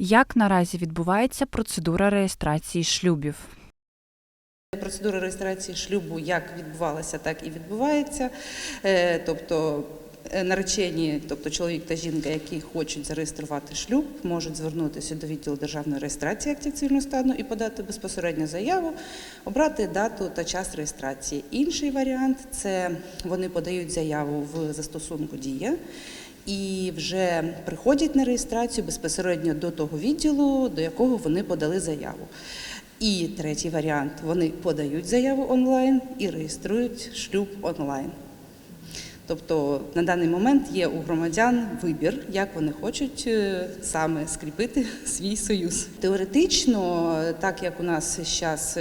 Як наразі відбувається процедура реєстрації шлюбів? Процедура реєстрації шлюбу як відбувалася, так і відбувається. Е, Тобто е, наречені, тобто чоловік та жінка, які хочуть зареєструвати шлюб, можуть звернутися до відділу державної реєстрації актів цивільного стану і подати безпосередньо заяву, обрати дату та час реєстрації. Інший варіант це вони подають заяву в застосунку Дія. І вже приходять на реєстрацію безпосередньо до того відділу, до якого вони подали заяву. І третій варіант вони подають заяву онлайн і реєструють шлюб онлайн. Тобто на даний момент є у громадян вибір, як вони хочуть е, саме скріпити свій союз. Теоретично, так як у нас зараз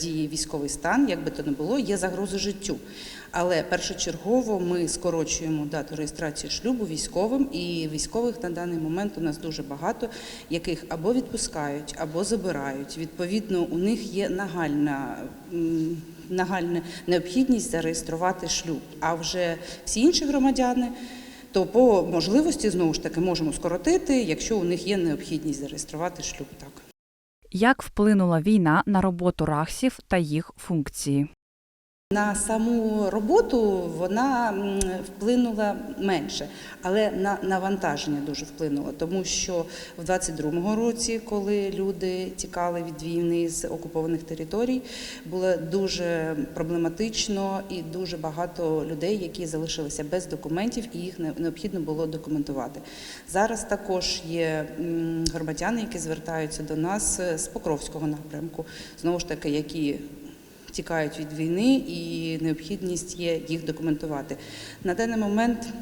діє військовий стан, як би то не було, є загроза життю. Але першочергово ми скорочуємо дату реєстрації шлюбу військовим, і військових на даний момент у нас дуже багато, яких або відпускають, або забирають. Відповідно, у них є нагальна. Нагальна необхідність зареєструвати шлюб. А вже всі інші громадяни, то по можливості знову ж таки можемо скоротити, якщо у них є необхідність зареєструвати шлюб. Так. Як вплинула війна на роботу рахсів та їх функції? На саму роботу вона вплинула менше, але на навантаження дуже вплинуло, тому що в 22-му році, коли люди тікали від війни з окупованих територій, було дуже проблематично і дуже багато людей, які залишилися без документів, і їх необхідно було документувати. Зараз також є громадяни, які звертаються до нас е, з Покровського напрямку, знову ж таки, які тікають від війни і необхідність є їх документувати. На даний момент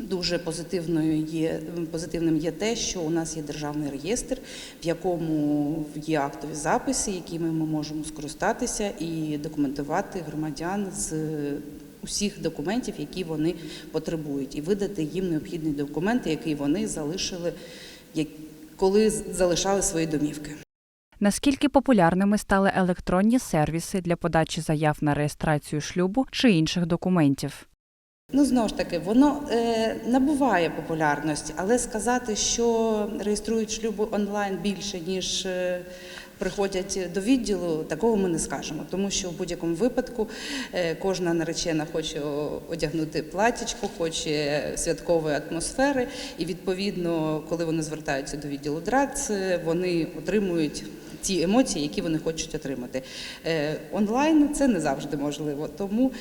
дуже позитивною є позитивним є те, що у нас є державний реєстр, в якому є актові записи, якими ми можемо скористатися і документувати громадян з усіх документів, які вони потребують, і видати їм необхідні документи, які вони залишили, коли залишали свої домівки. Наскільки популярними стали електронні сервіси для подачі заяв на реєстрацію шлюбу чи інших документів? Ну, знову ж таки, воно е, набуває популярності, але сказати, що реєструють шлюби онлайн більше, ніж е, приходять до відділу, такого ми не скажемо. Тому що в будь-якому випадку е, кожна наречена хоче одягнути платічко, хоче святкової атмосфери, і відповідно, коли вони звертаються до відділу ДРАЦ, е, вони отримують ті емоції, які вони хочуть отримати. Е, Онлайн це не завжди можливо. Тому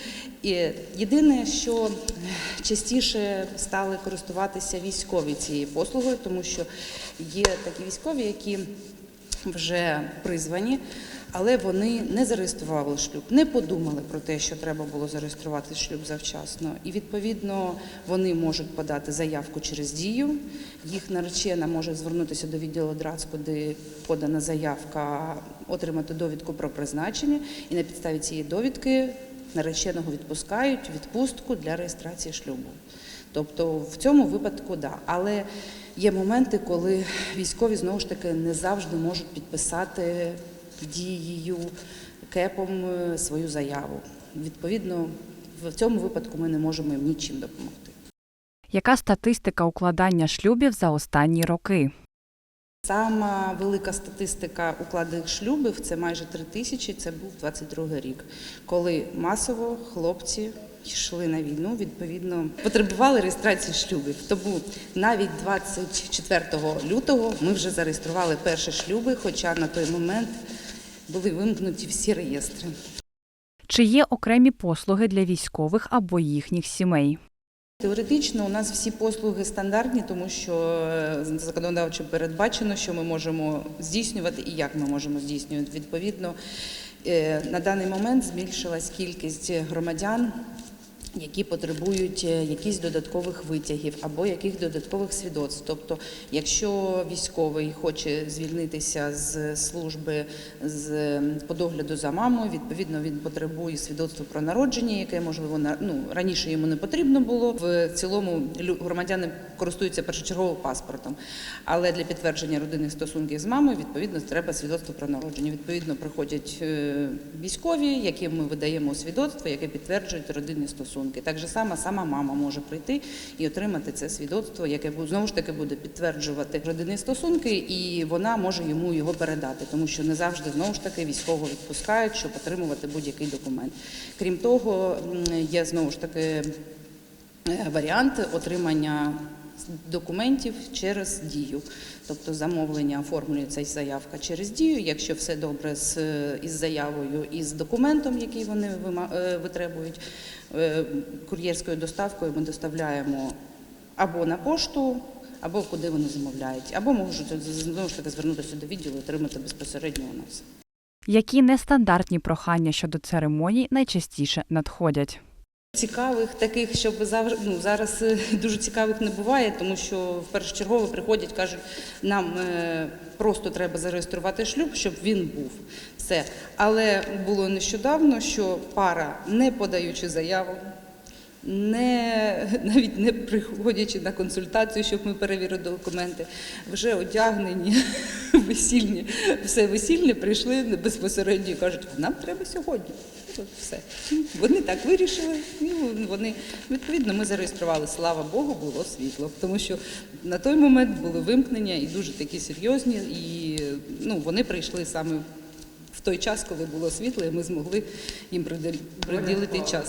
єдине, що частіше стали користуватися військові цією послугою, тому що є такі військові, які вже призвані, але вони не зареєстрували шлюб, не подумали про те, що треба було зареєструвати шлюб завчасно. І відповідно вони можуть подати заявку через дію. Їх наречена може звернутися до відділу ДРАЦ, куди подана заявка, отримати довідку про призначення, і на підставі цієї довідки нареченого відпускають відпустку для реєстрації шлюбу. Тобто в цьому випадку да. Але є моменти, коли військові знову ж таки не завжди можуть підписати дією кепом е, свою заяву. Відповідно, в цьому випадку ми не можемо їм нічим допомогти. Яка статистика укладання шлюбів за останні роки? Сама велика статистика укладених шлюбів це майже три тисячі. Це був 22 рік, коли масово хлопці йшли на війну, відповідно потребували реєстрації шлюбів. Тому навіть 24 лютого ми вже зареєстрували перші шлюби, хоча на той момент були вимкнуті всі реєстри. Чи є окремі послуги для військових або їхніх сімей? Теоретично у нас всі послуги стандартні, тому що е, законодавчо передбачено, що ми можемо здійснювати і як ми можемо здійснювати. Відповідно, е, на даний момент збільшилась кількість громадян, які потребують е, якісь додаткових витягів або яких додаткових свідоцтв. Тобто, якщо військовий хоче звільнитися з служби з по догляду за мамою, відповідно він потребує свідоцтва про народження, яке можливо на- ну, раніше йому не потрібно було. В цілому громадяни користуються першочергово паспортом, але для підтвердження родинних стосунків з мамою відповідно треба свідоцтво про народження. Відповідно, приходять е, військові, яким ми видаємо свідоцтво, яке підтверджують родинні стосунки. Стосунки. Так же само сама мама може прийти і отримати це свідоцтво, яке знову ж таки буде підтверджувати родинні стосунки, і вона може йому його передати, тому що не завжди знову ж таки військового відпускають, щоб отримувати будь-який документ. Крім того, є знову ж таки е, варіант отримання документів через дію. Тобто замовлення оформлюється і заявка через дію. Якщо все добре з із заявою і з документом, який вони е, витребують, е, кур'єрською доставкою ми доставляємо або на пошту, або куди вони замовляють, або можуть знову ж таки звернутися до відділу і отримати безпосередньо у нас. Які нестандартні прохання щодо церемоній найчастіше надходять? Цікавих таких, щоб завжди ну зараз е, дуже цікавих не буває, тому що в першочергово приходять, кажуть, нам е, просто треба зареєструвати шлюб, щоб він був. Все. Але було нещодавно, що пара, не подаючи заяву, не навіть не приходячи на консультацію, щоб ми перевірили документи, вже одягнені весільні, все весільне прийшли безпосередньо і кажуть, нам треба сьогодні. От все. Вони так вирішили. Ну, вони відповідно ми зареєстрували. Слава Богу, було світло, тому що на той момент були вимкнення і дуже такі серйозні, і ну вони прийшли саме в той час, коли було світло, і ми змогли їм приділити час.